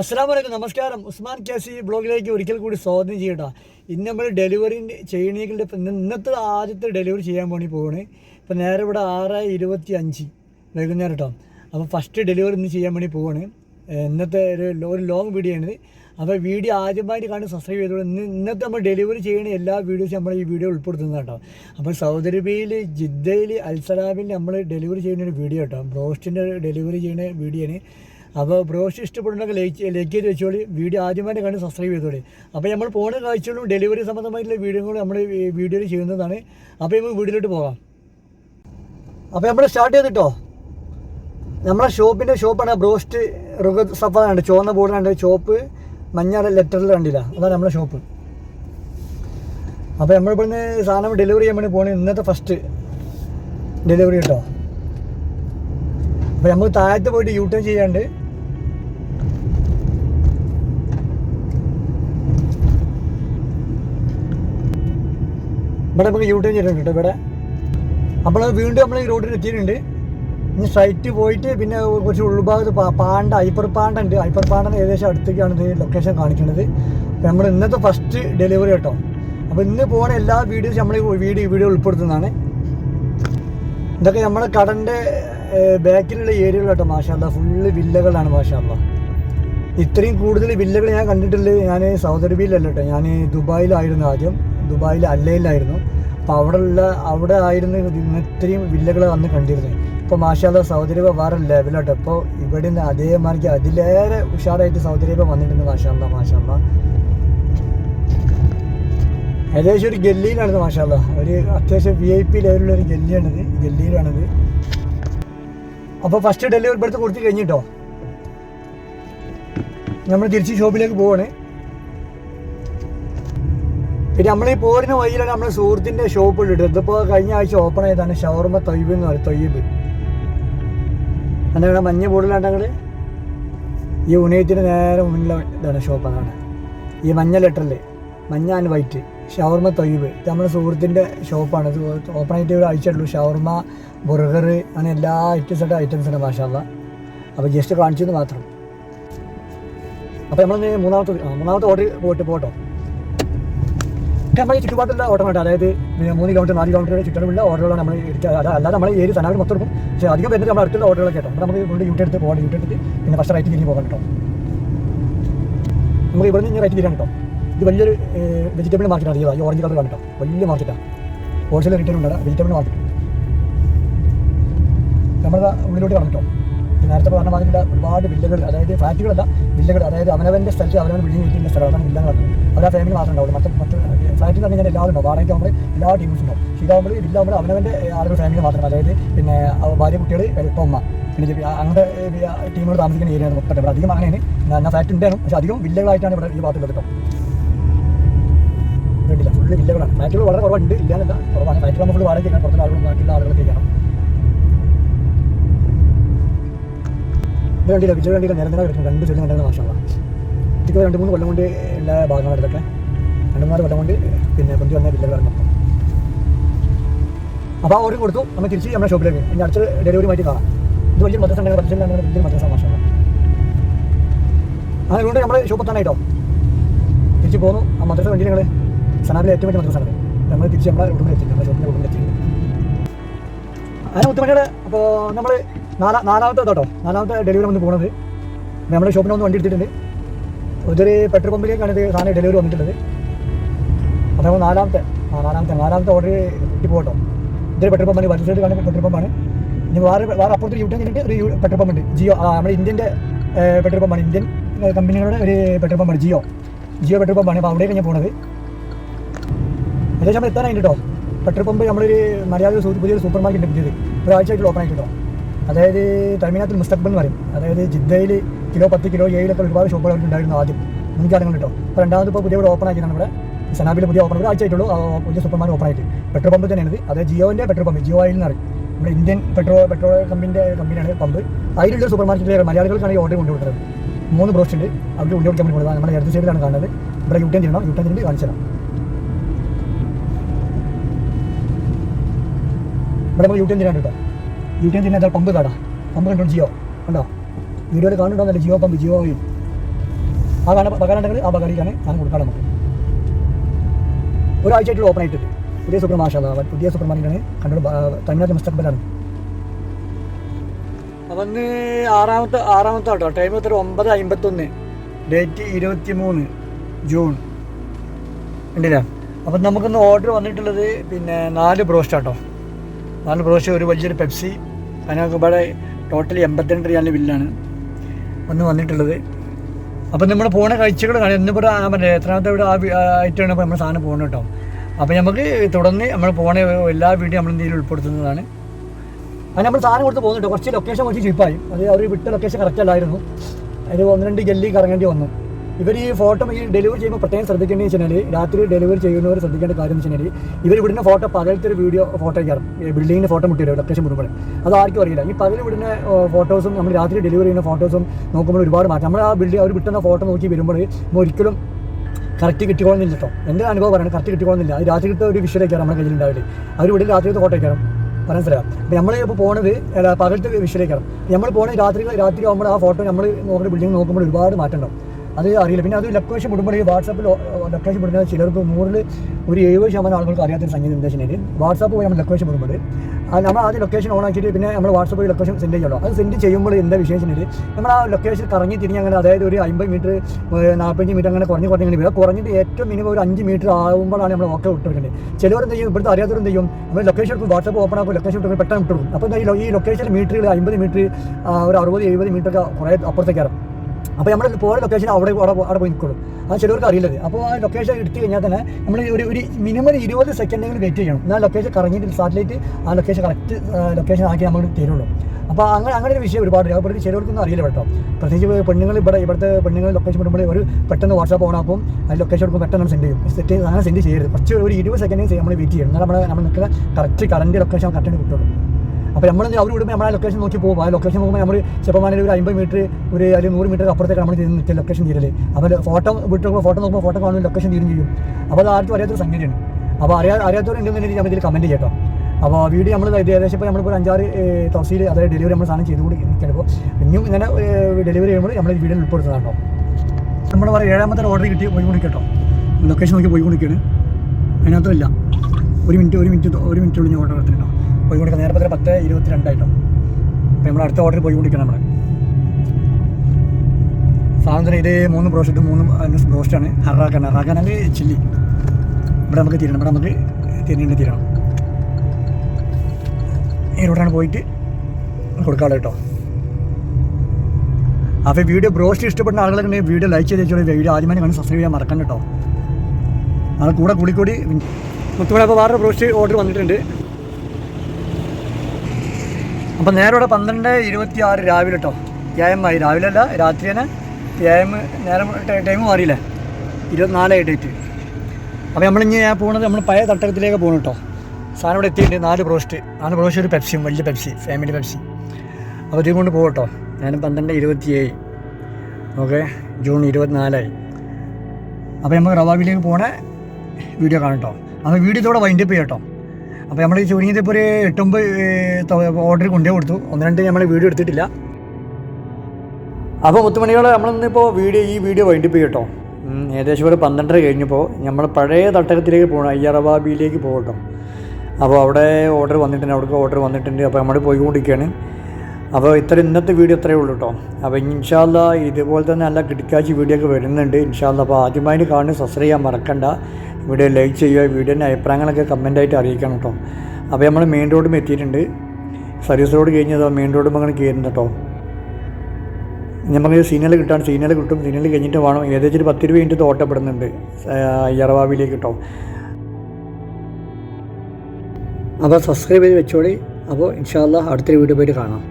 അസ്സാം വലൈക്കും നമസ്കാരം. ഉസ്മാൻ കാസി ബ്ലോഗിലേക്ക് ഒരിക്കൽ കൂടി സ്വാഗതം ചെയ്യട്ടോ ഇന്ന് നമ്മൾ ഡെലിവറി ചെയ്യണമെങ്കിൽ ഇന്നത്തെ ആദ്യത്തെ ഡെലിവറി ചെയ്യാൻ വേണ്ടി പോവാണ്. ഇപ്പം നേരെ ഇവിടെ ആറ് ഇരുപത്തി അഞ്ച് വൈകുന്നേരം കേട്ടോ. അപ്പോൾ ഫസ്റ്റ് ഡെലിവറി ഇന്ന് ചെയ്യാൻ വേണ്ടി പോവാണ്. ഇന്നത്തെ ഒരു ഒരു ലോങ് വീഡിയോ ആണ്. അപ്പോൾ വീഡിയോ ആദ്യമായിട്ട് കാണി സബ്സ്ക്രൈബ് ചെയ്തോളൂ ഇന്ന് ഇന്നത്തെ നമ്മൾ ഡെലിവറി ചെയ്യുന്ന എല്ലാ വീഡിയോസും നമ്മൾ ഈ വീഡിയോ ഉൾപ്പെടുത്തുന്നത് കേട്ടോ. അപ്പോൾ സൗദി അറേബ്യയിൽ ജിദ്ദയിൽ അൽസലാമിൽ നമ്മൾ ഡെലിവറി ചെയ്യുന്ന ഒരു വീഡിയോ കേട്ടോ. ബ്രോസ്റ്റിന്റെ ഡെലിവറി ചെയ്യുന്ന വീഡിയോ ആണ്. അപ്പോൾ ബ്രോഷ് ഇഷ്ടപ്പെടുന്നെങ്കിൽ ലൈക്ക് ലൈക്ക് ചെയ്ത് വെച്ചോളി. വീഡിയോ ആദ്യമായിട്ട് കണ്ട് സബ്സ്ക്രൈബ് ചെയ്തോളി. അപ്പോൾ നമ്മൾ പോണ കാഴ്ചകളും ഡെലിവറി സംബന്ധമായിട്ടുള്ള വീഡിയോകളും നമ്മൾ വീഡിയോയിൽ ചെയ്യുന്നതാണ്. അപ്പോൾ നമുക്ക് വീട്ടിലോട്ട് പോകാം. അപ്പോൾ നമ്മൾ സ്റ്റാർട്ട് ചെയ്തിട്ടോ നമ്മളെ ഷോപ്പിന്റെ ഷോപ്പാണ് ബ്രോസ്റ്റ് റുഗത് സഫ കണ്ട് ചുവന്ന ബോർഡ് കണ്ട് ചോപ്പ് മഞ്ഞ ലെറ്ററിൽ കണ്ടില്ല. അതാണ് നമ്മളെ ഷോപ്പ്. അപ്പോൾ നമ്മൾ ഇവിടുന്ന് സാധനം ഡെലിവറി ചെയ്യാൻ വേണ്ടി പോകണേ ഇന്നത്തെ ഫസ്റ്റ് ഡെലിവറി കേട്ടോ അപ്പോൾ നമ്മൾ താഴത്ത് പോയിട്ട് യൂ ടേൺ ചെയ്യാണ്ട് ഇവിടെ നമുക്ക് യൂ ടേൺ ചെയ്തിട്ടുണ്ട് ഇവിടെ. അപ്പോൾ വീണ്ടും നമ്മൾ ഈ റോഡിൽ എത്തിയിട്ടുണ്ട്. ഇനി സ്ട്രൈറ്റ് പോയിട്ട് പിന്നെ കുറച്ച് ഉൾഭാഗത്ത് പാണ്ട ഹൈപ്പർ പാണ്ട ഉണ്ട്. ഹൈപ്പർ പാണ്ട ഏകദേശം അടുത്തേക്കാണ് ഇത് ലൊക്കേഷൻ കാണിക്കുന്നത്. നമ്മൾ ഇന്നത്തെ ഫസ്റ്റ് ഡെലിവറി കേട്ടോ. അപ്പോൾ ഇന്ന് പോകുന്ന എല്ലാ വീഡിയോസും നമ്മൾ വീഡിയോ വീഡിയോ ഉൾപ്പെടുത്തുന്നതാണ്. ഇതൊക്കെ നമ്മുടെ കടന്റെ ബാക്കിലുള്ള ഏരിയകൾ കേട്ടോ മാഷാല്ല ഫുള്ള് വില്ലകളാണ് മാഷാല്ല ഇത്രയും കൂടുതൽ വില്ലകൾ ഞാൻ കണ്ടിട്ടുള്ളത് ഞാൻ സൗദി അറേബ്യയിലല്ല കേട്ടോ. ഞാൻ ദുബായിലായിരുന്നു ആദ്യം. ദുബായിൽ അല്ലയിലായിരുന്നു. അപ്പോൾ അവിടെ ഉള്ള അവിടെ ആയിരുന്നു ഇത്രയും വില്ലകൾ അന്ന് കണ്ടിരുന്നത്. ഇപ്പോൾ മാഷാല സൗദി അറേബ്യ വേറെ ലെവലാട്ടോ. ഇപ്പോൾ ഇവിടെ നിന്ന് അതേമാർക്ക് അതിലേറെ ഉഷാറായിട്ട് സൗദി അറേബ്യ വന്നിട്ടുണ്ട് മാഷാല്ല മാഷാല്ല ഏകദേശം ഒരു ഗല്ലിയിലാണിത് മാഷാല്ല ഒരു അത്യാവശ്യം വി ഐ പി ലെവലുള്ള ഒരു ഗല്ലിയാണിത്. ഗല്ലിയിലാണിത്. അപ്പോൾ ഫസ്റ്റ് ഡെലിവറി ഇവിടുത്തെ കൊടുത്ത് കഴിഞ്ഞിട്ടോ? നമ്മൾ തിരിച്ച് ഷോപ്പിലേക്ക് പോവാണ്. പിന്നെ നമ്മൾ ഈ പോരുന്ന വഴിയിലാണ് നമ്മുടെ സുഹൃത്തിന്റെ ഷോപ്പ് ഇട്ടിട്ട് ഇതിപ്പോൾ കഴിഞ്ഞ ആഴ്ച ഓപ്പൺ ആയതാണ് ഷവർമ തൊയ്യബ് എന്ന് പറയും തൊയ്യബ് എന്താണ് മഞ്ഞ ബോർഡിലാണ്ടങ്ങൾ ഈ ഉണയത്തിന് നേരെ മുന്നിലെ ഇതാണ് ഷോപ്പ് അതാണ് ഈ മഞ്ഞ ലെറ്ററിൽ മഞ്ഞ ആൻഡ് വൈറ്റ് ഷവർമ തൊയ്യബ് ഇത് നമ്മുടെ സുഹൃത്തിന്റെ ഷോപ്പാണ് ഇത് ഓപ്പൺ ആയിട്ട് ഒരു ആഴ്ചയുള്ളൂ ഷവർമ ബർഗർ അങ്ങനെ എല്ലാ ഐറ്റംസ് ഐറ്റംസ് ഉണ്ട് മാഷാല്ല അപ്പോൾ ജസ്റ്റ് കാണിച്ചത് മാത്രം. അപ്പോൾ നമ്മൾ മൂന്നാമത്തെ മൂന്നാമത്തെ ഓർഡർ പോയിട്ട് പോട്ടോ. നമ്മൾ ഈ ചുറ്റുപാടുള്ള ഓട്ടമായിട്ട് അതായത് മൂന്ന് കിലോമീറ്റർ നാല് കിലോമീറ്റർ ചുറ്റുമുള്ള ഓർഡറുകളാണ് നമ്മൾ എടുക്കുക. അല്ലാതെ നമ്മൾ ഏത് സ്ഥലം മൊത്തം എടുക്കും പക്ഷേ അധികം വരുന്നത് നമ്മൾ അടുത്തുള്ള ഓർഡറുകളൊക്കെ കേട്ടോ അപ്പോൾ നമുക്ക് കൊണ്ട് എടുത്ത് പോകണം. യൂട്ട് എടുത്ത് പിന്നെ ഫസ്റ്റ് റൈറ്റ് തിരിഞ്ഞ് പോകണം കേട്ടോ. നമുക്ക് ഇവിടെ നിന്ന് റൈറ്റ് തിരിയാണ് കേട്ടോ. ഇത് വലിയൊരു വെജിറ്റബിൾ മാർക്കറ്റാണ് ഈ ഓറഞ്ച് കളർ കേട്ടോ. വലിയ മാർക്കറ്റാണ് ഹോൾസെയിൽ റിട്ടേൺ ഉണ്ട് വെജിറ്റബിൾ മാർക്കറ്റ് നമ്മൾ ഉള്ളിലോട്ട് കണ്ടോ നേരത്തെ പറഞ്ഞ മാതിരിയുള്ള ഒരുപാട് വില്ലകൾ അതായത് ഫ്ലാറ്റുകളല്ല വില്ലകൾ അതായത് അവനവന്റെ സ്ഥലത്ത് അവനവൻ വിളിഞ്ഞ് കിട്ടുന്ന സ്ഥലമാണ് അതാണ് വില്ല അവർ ആ ഫാമിലി മാത്രമേ ഉണ്ടാവുള്ളൂ. മറ്റു മറ്റ് ഫ്ലാറ്റിൽ തന്നെ ഞാൻ എല്ലാവരും ഉണ്ടാവും. വാടകയ്ക്ക് ആകുമ്പോൾ എല്ലാ ടീംസും ഉണ്ടാവും. പക്ഷേ ഇതാകുമ്പോൾ വില്ല ആകുമ്പോൾ അവനവന്റെ ആളുകൾ ഫാമിലി മാത്രം അതായത് പിന്നെ ഭാര്യ കുട്ടികൾ ഇപ്പം അമ്മ ജെ- അങ്ങനത്തെ ടീമുകൾ താമസിക്കുന്ന ഏരിയ മൊത്തം. ഇവിടെ അധികം അങ്ങനെയാണ്. എന്നാൽ ഫ്ലാറ്റ് ഉണ്ടായിരുന്നു പക്ഷേ അധികം വില്ലകളായിട്ടാണ് ഇവിടെ ഈ ഭാഗത്തുള്ളത് കേട്ടോ. കണ്ടില്ല ഫുള്ള് വില്ലകളാണ്. ഫ്ലാറ്റുകൾ വളരെ കുറവുണ്ട്. ഇല്ലാന്നല്ല കുറവാണ്. ഫ്ലാറ്റുകൾ ഫുള്ള് വാടകയ്ക്ക് പുറത്തുള്ള ആളുകൾ ബാക്കിയുള്ള ആളുകളൊക്കെയാണ് ഇത് കണ്ടില്ല വിജയ കണ്ടില്ല നിരന്തരം കിടക്കുന്നു രണ്ട് ചെല്ലും കണ്ടിരുന്ന ഭാഷ ഇപ്പോൾ രണ്ട് മൂന്ന് കൊല്ലം കൊണ്ട് എല്ലാ ഭാഗങ്ങളും മൂന്നാൽ കൊല്ലം കൊണ്ട് പിന്നെ കൊണ്ടു വന്ന ബില്ലുകളാണ് മൊത്തം അപ്പോൾ ആ ഓർഡർ കൊടുത്തു. നമ്മൾ തിരിച്ച് നമ്മുടെ ഷോപ്പിലേക്ക്. ഇനി അടുത്ത ഡെലിവറി മാറ്റി കാണാം. ഇത് വലിയ മദ്രസ ഉണ്ടെങ്കിൽ മദ്രസ വലിയ മദ്രസ മാഷമുള്ള അതുകൊണ്ട് നമ്മൾ ഷോപ്പ് എത്താനായിട്ടോ തിരിച്ച് പോന്നു. ആ മദ്രസ വണ്ടി ഞങ്ങൾ സനാബിലെ ഏറ്റവും വലിയ മദ്രസ നമ്മൾ തിരിച്ച് നമ്മുടെ റൂമിൽ എത്തി നമ്മുടെ ഷോപ്പിന്റെ റൂമിൽ എത്തി അങ്ങനെ മുത്തുമണിയുടെ അപ്പോൾ നമ്മൾ നാലാ നാലാമത്തെ കേട്ടോ നാലാമത്തെ ഡെലിവറി വന്ന് പോകുന്നത് നമ്മുടെ ഷോപ്പിനെ വന്ന് വണ്ടി എടുത്തിട്ടുണ്ട്. ഇതൊരു പെട്രോൾ പമ്പിലേക്കാണ് ഇത് സാധനം ഡെലിവറി വന്നിട്ടുള്ളത്. അപ്പോൾ നാലാമത്തെ ആ നാലാമത്തെ നാലാമത്തെ ഓർഡർ കിട്ടി പോകട്ടോ ഇതൊരു പെട്രോൾ പമ്പാണ് വലിയ സൈഡ് കാണുന്ന പെട്രോൾ പമ്പാണ് ഇനി വേറെ വേറെ അപ്പുറത്ത് യൂട്ടേൺ കഴിഞ്ഞിട്ട് ഒരു പെട്രോൾ പമ്പ് ഉണ്ട്. ജിയോ നമ്മുടെ ഇന്ത്യന്റെ പെട്രോൾ പമ്പാണ് ഇന്ത്യൻ കമ്പനികളുടെ ഒരു പെട്രോൾ പമ്പാണ് ജിയോ. ജിയോ പെട്രോൾ പമ്പാണ് അപ്പോൾ അവിടേക്ക് ഞാൻ പോണത്. ഏകദേശം നമ്മൾ എത്താനായിട്ട് കേട്ടോ പെട്രോൾ പമ്പ് നമ്മളൊരു മലയാള പുതിയൊരു സൂപ്പർ മാർക്കറ്റ് പുതിയത്. ഒരാഴ്ചയായിട്ട് ഓപ്പൺ ആയിട്ട് കേട്ടോ അതായത് ടെർമിനാത്തിൽ മുസ്തഖബ് എന്ന് പറയും. അതായത് ജിദ്ദയിൽ കിലോ പത്ത് കിലോ ഏഴിലൊക്കെ ഒരുപാട് ഷോപ്പുകൾ ഉണ്ടായിരുന്നു ആദ്യം. കേട്ടോ അപ്പോൾ രണ്ടാമത് ഇപ്പോൾ പുതിയ ഓപ്പൺ ആക്കിയതാണ് ഇവിടെ. സനാബിൽ പുതിയ ഓപ്പൺ ഒരു ആയിട്ടുള്ളൂ പുതിയ മാർക്കറ്റ് ഓപ്പൺ ആയിട്ട് പെട്രോൾ പമ്പ് തന്നെയാണ് അതായത് ജിയോന്റെ പെട്രോൾ പമ്പ് ജിയോ ആയിൽ എന്ന് പറയും. നമ്മുടെ ഇന്ത്യൻ പെട്രോൾ പെട്രോൾ കമ്പനിന്റെ കമ്പനിയാണ് പമ്പ്. അതിലുള്ള സൂപ്പർ മാർക്കറ്റിലെ മലയാളികൾക്കാണ് ഈ ഓർഡർ കൊണ്ടുകൊടുക്കുന്നത് മൂന്ന് ബ്രോസ്റ്റ് ഉണ്ട്. അവർ ഉള്ളി കൊടുക്കാൻ കൊടുക്കുന്നത് നമ്മുടെ ഇടത് സൈഡിലാണ് കാണുന്നത്. ഇവിടെ യൂട്ടേൺ ചെയ്യണം. യൂട്ടേൺ ചെയ്തിട്ട് കാണിച്ചു തരാം ഇവിടെ യു യൂട്ടേൺ ചെയ്യാൻ കേട്ടോ. യൂട്ടേൺ ചെയ്യുന്ന പമ്പ് കാടാ പമ്പ് കണ്ടോ? ജിയോ. കണ്ടോ? വീഡിയോയിൽ കാണുന്നുണ്ടോ? ജിയോ പമ്പ് ജിയോ ആ കാണാൻ ബകാലുണ്ടെങ്കിൽ ആ പകരിക്കാണ് ഞാൻ കൊടുക്കാൻ നമുക്ക്. ഒരാഴ്ചയായിട്ടുള്ള ഓപ്പൺ ആയിട്ട് പുതിയ സൂപ്പർ മാഷാ പുതിയ സൂപ്പർ മാർക്കറ്റാണ് കണ്ടോ തമിഴ്നാട് മുസ്തഖബലാണ് ഇന്ന് ആറാമത്തെ ആറാമത്തെ കേട്ടോ ടൈം എത്ര? ഒമ്പത് അമ്പത്തൊന്ന് ഡേറ്റ് ഇരുപത്തി മൂന്ന് ജൂൺ ഉണ്ടല്ലേ? അപ്പം നമുക്കിന്ന് ഓർഡർ വന്നിട്ടുള്ളത് പിന്നെ നാല് ബ്രോസ്റ്റ് കേട്ടോ നാല് ബ്രോസ്റ്റ് ഒരു വലിയൊരു പെപ്സി അതിനൊക്കെ ഇവിടെ ടോട്ടലി എൺപത്തിരണ്ട് റിയാലിന്റെ ബില്ലാണ് അന്ന് വന്നിട്ടുള്ളത്. അപ്പം നമ്മൾ പോണ കാഴ്ചകൾ കാണാം ഇന്നിപ്പോൾ മറ്റേ എത്രാമത്തെ ആ ആയിട്ടാണ് നമ്മൾ സാധനം പോകുന്നത് കേട്ടോ അപ്പം നമുക്ക് തുടർന്ന് നമ്മൾ പോണ എല്ലാ വീഡിയോ നമ്മൾ എന്തെങ്കിലും ഉൾപ്പെടുത്തുന്നതാണ്. അത് നമ്മൾ സാധനം കൊടുത്ത് പോകുന്നുണ്ട് കുറച്ച് ലൊക്കേഷൻ കുറച്ച് ചീപ്പായി അത് അവർ വിട്ട ലൊക്കേഷൻ കറക്റ്റ് അല്ലായിരുന്നു. അതിൽ ഒന്ന് രണ്ട് ഗല്ലി കറങ്ങേണ്ടി വന്നു. ഇവർ ഈ ഫോട്ടോ ഈ ഡെലിവറി ചെയ്യുമ്പോൾ പ്രത്യേകം ശ്രദ്ധിക്കേണ്ടത് വെച്ചാൽ രാത്രി ഡെലിവറി ചെയ്യുന്നവർ ശ്രദ്ധിക്കേണ്ട കാര്യം എന്ന് വെച്ചാൽ ഇവർ ഫോട്ടോ പകലത്തെ ഒരു വീഡിയോ ഫോട്ടോ കയറും ബിൽഡിങ്ങിന്റെ ഫോട്ടോ മുട്ടിയില്ല ലൊക്കേഷൻ മുടുമ്പോൾ അത് ആർക്കും അറിയില്ല. ഈ പകൽ വിടുന്ന ഫോട്ടോസും നമ്മൾ രാത്രി ഡെലിവറി ചെയ്യുന്ന ഫോട്ടോസും നോക്കുമ്പോൾ ഒരുപാട് മാറ്റം. നമ്മൾ ആ ബിൽഡിംഗ് അവർ വിട്ടുന്ന ഫോട്ടോ നോക്കി വരുമ്പോൾ ഒരിക്കലും കറക്റ്റ് കിട്ടിക്കോളുന്നില്ല കേട്ടോ എന്റെ അനുഭവം പറയുന്നത് കറക്റ്റ് കിട്ടിക്കോളുന്നില്ല. അത് കിട്ടുന്ന ഒരു വിഷ്വലൊക്കെ നമ്മുടെ കയ്യിലുണ്ടാവില്ലേ അവർ ഇവിടെ രാത്രിത്തെ ഫോട്ടോ പറയാൻ സ്ഥലം. അപ്പോൾ നമ്മൾ ഇപ്പോൾ പോണത് പകലത്തെ വിഷയിലേക്കാണ് നമ്മൾ പോണത് രാത്രി രാത്രി ആകുമ്പോൾ ആ ഫോട്ടോ നമ്മൾ നോക്കുന്ന ബിൽഡിംഗ് നോക്കുമ്പോൾ ഒരുപാട് മാറ്റം ഉണ്ടാവും. അത് അറിയില്ല. പിന്നെ അത് ലൊക്കേഷൻ വിടുമ്പോൾ ഈ വാട്സാപ്പിൽ ലൊക്കേഷൻ വിടുന്നത് ചിലർക്ക് നൂറിൽ ഒരു എഴുപത് ശതമാനം ആളുകൾക്ക് അറിയാത്തൊരു സംഗീതം വെച്ചാൽ വാട്സാപ്പ് പോയി നമ്മൾ ലൊക്കേഷൻ വിടുമ്പോൾ അത് നമ്മൾ ആദ്യം ലൊക്കേഷൻ ഓൺ ആക്കിയിട്ട് പിന്നെ നമ്മൾ വാട്സപ്പ് വഴി ലൊക്കേഷൻ സെൻഡ് ചെയ്യണം അത് സെൻഡ് ചെയ്യുമ്പോൾ എന്താ വെച്ചാൽ നമ്മൾ ആ ലൊക്കേഷൻ കറങ്ങി തിരിഞ്ഞ് അങ്ങനെ അതായത് ഒരു അമ്പത് മീറ്റർ നാൽപ്പത്തഞ്ച് മീറ്റർ അങ്ങനെ കുറഞ്ഞ് കുറഞ്ഞ് ഇങ്ങനെ വരും. കുറഞ്ഞിട്ട് ഏറ്റവും മിനിമം ഒരു അഞ്ച് മീറ്റർ ആകുമ്പോഴാണ് നമ്മൾ ഓക്കെ വിട്ടുകൊടുക്കേണ്ടത് ചിലവർ എന്ത് ചെയ്യും? ഇവിടുത്തെ അറിയാത്തവർ എന്ത് ചെയ്യും? നമ്മൾ ലൊക്കേഷൻ എടുക്കും വാട്സപ്പ് ഓപ്പൺ ആക്കും. ലൊക്കേഷൻ എടുക്കും പെട്ടെന്ന് വിട്ടുകൊടുക്കും അപ്പോൾ എന്താ ഈ ലൊക്കേഷൻ മീറ്ററുകൾ അമ്പത് മീറ്റർ ഒരു അറുപത് എഴുപത് മീറ്റർ ഒക്കെ കുറേ അപ്പുറത്തേക്ക് ഇറങ്ങും. അപ്പോൾ നമ്മൾ പോയ ലൊക്കേഷൻ അവിടെ അവിടെ പോയി നിൽക്കുള്ളൂ അത് ചിലവർക്ക് അറിയില്ലത്. അപ്പോൾ ആ ലൊക്കേഷൻ എടുത്തു കഴിഞ്ഞാൽ തന്നെ നമ്മൾ ഒരു ഒരു മിനിമം ഇരുപത് സെക്കൻഡെങ്കിലും വെയിറ്റ് ചെയ്യണം. എന്നാൽ ലൊക്കേഷൻ കറങ്ങിയിട്ട് സാറ്റലൈറ്റ് ആ ലൊക്കേഷൻ കറക്റ്റ് ലൊക്കേഷൻ ആക്കി നമ്മൾ തരുള്ളൂ. അപ്പോൾ അങ്ങനെ അങ്ങനെ ഒരു വിഷയം ഒരുപാട് അപ്പോൾ ചിലവർക്കൊന്നും അറിയില്ല കേട്ടോ. പ്രത്യേകിച്ച് പെണ്ണുങ്ങൾ ഇവിടെ ഇവിടുത്തെ പെണ്ണുങ്ങൾ ലൊക്കേഷൻ വിടുമ്പോൾ ഒരു പെട്ടെന്ന് വാട്സാപ്പ് ഓൺ ആക്കും. അത് ലൊക്കേഷൻ എടുക്കുമ്പോൾ പെട്ടെന്ന് സെൻഡ് ചെയ്യും. സെറ്റ് അങ്ങനെ സെൻഡ് ചെയ്യരുത്. കുറച്ച് ഒരു ഇരുപത് സെക്കൻഡ് നമ്മൾ വെയിറ്റ് ചെയ്യണം. എന്നാൽ നമ്മൾ നമ്മൾ നിൽക്കുന്ന കറക്റ്റ് കറണ്ട് ലൊക്കേഷൻ കറക്റ്റ് കിട്ടുള്ളൂ. അപ്പോൾ നമ്മൾ അവർ വിടുമ്പോൾ നമ്മൾ ആ ലൊക്കേഷൻ നോക്കി പോകും. ആ ലൊക്കേഷൻ പോകുമ്പോൾ നമ്മൾ ചെപ്പമാനിൽ ഒരു അമ്പത് മീറ്റർ ഒരു അല്ലെങ്കിൽ നൂറ് മീറ്റർ അപ്പുറത്തേക്ക് നമ്മൾ നിൽക്കുക ലൊക്കേഷൻ തീരൽ. അപ്പോൾ ഫോട്ടോ വിട്ട് ഫോട്ടോ നോക്കുമ്പോൾ ഫോട്ടോ കാണുന്ന ലൊക്കേഷൻ തീരും ചെയ്യും. അപ്പോൾ അത് ആർക്കും അറിയാത്തൊരു സംഗതിയാണ്. അപ്പോൾ അറിയാ അറിയാത്തവരുണ്ടെന്നുണ്ടെങ്കിൽ നമ്മൾ ഇതിൽ കമന്റ് ചെയ്യട്ടോ അപ്പോൾ വീഡിയോ നമ്മൾ ഏകദേശം ഇപ്പോൾ നമ്മളിപ്പോൾ അഞ്ചാറ് തൗസീൽ അതായത് ഡെലിവറി നമ്മൾ സാധനം ചെയ്തുകൊണ്ട് കൊടുക്കുമ്പോൾ ഇനിയും ഇങ്ങനെ ഡെലിവറി ചെയ്യുമ്പോൾ നമ്മൾ ഈ വീഡിയോ ഉൾപ്പെടുത്തുന്നതാണോ നമ്മൾ പറയാം ഏഴാമത്തെ ഓർഡർ കിട്ടി കേട്ടോ. ലൊക്കേഷൻ നോക്കി പോയിക്കൊണ്ടിരിക്കുകയാണ് അതിനകത്തുമില്ല ഒരു മിനിറ്റ് ഒരു മിനിറ്റ് ഒരു മിനിറ്റ് ഒളിഞ്ഞ് ഓർഡർ എടുത്തിട്ടുണ്ടോ പോയിക്കൊണ്ടിരിക്കുക നേരത്തെ പത്തര പത്ത് ഇരുപത്തി രണ്ടായിട്ടോ അപ്പോൾ നമ്മൾ അടുത്ത ഓർഡർ പോയിക്കൊണ്ടിരിക്കണം നമ്മൾ സാധനം ഇത് മൂന്ന് ബ്രോസ്റ്റ് മൂന്ന് ബ്രോസ്റ്റാണ് ഹറാക്കാൻ ഹറാക്കാനാൽ ചില്ലി? ഇവിടെ നമുക്ക് തീരണം. ഇവിടെ നമുക്ക് തിരിഞ്ഞിട്ട് തീരണം. ഈ പോയിട്ട് കൊടുക്കാളെ കേട്ടോ. അപ്പോൾ വീഡിയോ ബ്രോസ്റ്റ് ഇഷ്ടപ്പെടുന്ന ആളുകളൊക്കെ വീഡിയോ ലൈക്ക് ചെയ്ത് വെച്ചോളൂ. വീഡിയോ ആദ്യമായി കാണും സബ്സ്ക്രൈബ് ചെയ്യാൻ മറക്കണ്ട കേട്ടോ. അത് കൂടെ കൂടി കൂടി മുത്തുമണി അപ്പോൾ വേറെ ബ്രോസ്റ്റ് ഓർഡർ വന്നിട്ടുണ്ട്. അപ്പം നേരെ ഇവിടെ പന്ത്രണ്ട് ഇരുപത്തി ആറ് രാവിലെ കേട്ടോ എ ആയി രാവിലെ അല്ല രാത്രി തന്നെ എ നേരം ടൈം മാറിയില്ലേ? ഇരുപത്തിനാലായി ഡേറ്റ് അപ്പോൾ നമ്മളിഞ്ഞ് ഞാൻ പോകുന്നത് നമ്മൾ പഴയ തട്ടകത്തിലേക്ക് പോകണം കേട്ടോ സാധനം ഇവിടെ എത്തിയിട്ടുണ്ട്. നാല് ബ്രോസ്റ്റ്. നാല് ബ്രോസ്റ്റ് ഒരു പെപ്സി വലിയ പെപ്സി ഫാമിലി പെപ്സി. അപ്പോൾ ഇതും കൊണ്ട് പോകട്ടോ ഞാൻ പന്ത്രണ്ട് ഇരുപത്തി ഏഴ് ഓക്കെ? ജൂൺ ഇരുപത്തിനാലായി അപ്പോൾ നമ്മൾ റവാബിലേക്ക് പോണ വീഡിയോ കാണട്ടോ അപ്പോൾ വീഡിയോ ഇതോടെ വൈൻഡപ്പ് ചെയ്യട്ടോ അപ്പോൾ നമ്മൾ ചുരുങ്ങിയത് ഇപ്പോൾ ഒരു എട്ടൊമ്പത് ഓർഡർ കൊണ്ടേ കൊടുത്തു. ഒന്ന് രണ്ട് നമ്മൾ വീഡിയോ എടുത്തിട്ടില്ല. അപ്പോൾ മുത്തുമണികൾ നമ്മളിന്നിപ്പോൾ വീഡിയോ ഈ വീഡിയോ വൈൻഡിപ്പ് കേട്ടോ ഏകദേശം ഒരു പന്ത്രണ്ടര കഴിഞ്ഞപ്പോൾ നമ്മൾ പഴയ തട്ടകത്തിലേക്ക് പോകണം അയ്യറബാബിയിലേക്ക് പോകട്ടോ. അപ്പോൾ അവിടെ ഓർഡർ വന്നിട്ടുണ്ട് അവിടേക്ക് ഓർഡർ വന്നിട്ടുണ്ട്. അപ്പോൾ നമ്മൾ പോയിക്കൊണ്ടിരിക്കുകയാണ് അപ്പോൾ ഇത്ര ഇന്നത്തെ വീഡിയോ ഇത്രയേ ഉള്ളൂ കേട്ടോ അപ്പോൾ ഇൻഷാല്ല ഇതുപോലെ തന്നെ നല്ല കിടക്കാച്ചി വീഡിയോ ഒക്കെ വരുന്നുണ്ട്. ഇൻഷാല്ല അപ്പോൾ ആദ്യമായിട്ട് കാണുന്നത് സബ്സ്ക്രൈബ് ചെയ്യാൻ മറക്കണ്ട. വീഡിയോ ലൈക്ക് ചെയ്യുക വീഡിയോന്റെ അഭിപ്രായങ്ങളൊക്കെ കമന്റായിട്ട് അറിയിക്കണം കേട്ടോ അപ്പോൾ നമ്മൾ മെയിൻ റോഡും എത്തിയിട്ടുണ്ട്. സർവീസ് റോഡ് കഴിഞ്ഞത് മെയിൻ റോഡും അങ്ങനെ കയറുന്നത് കേട്ടോ നമുക്ക് സിഗ്നൽ കിട്ടാണ്. സിഗ്നൽ കിട്ടും. സിഗ്നൽ കഴിഞ്ഞിട്ട് വേണം. ഏകദേശം ഒരു പത്ത് രൂപ കഴിഞ്ഞിട്ട് തോട്ടപ്പെടുന്നുണ്ട് അയ്യറവാവിലേക്ക് കേട്ടോ അപ്പോൾ സബ്സ്ക്രൈബ് ചെയ്ത് വെച്ചോളി. അപ്പോൾ ഇൻഷാല്ല അടുത്തൊരു വീഡിയോ പോയിട്ട് കാണാം.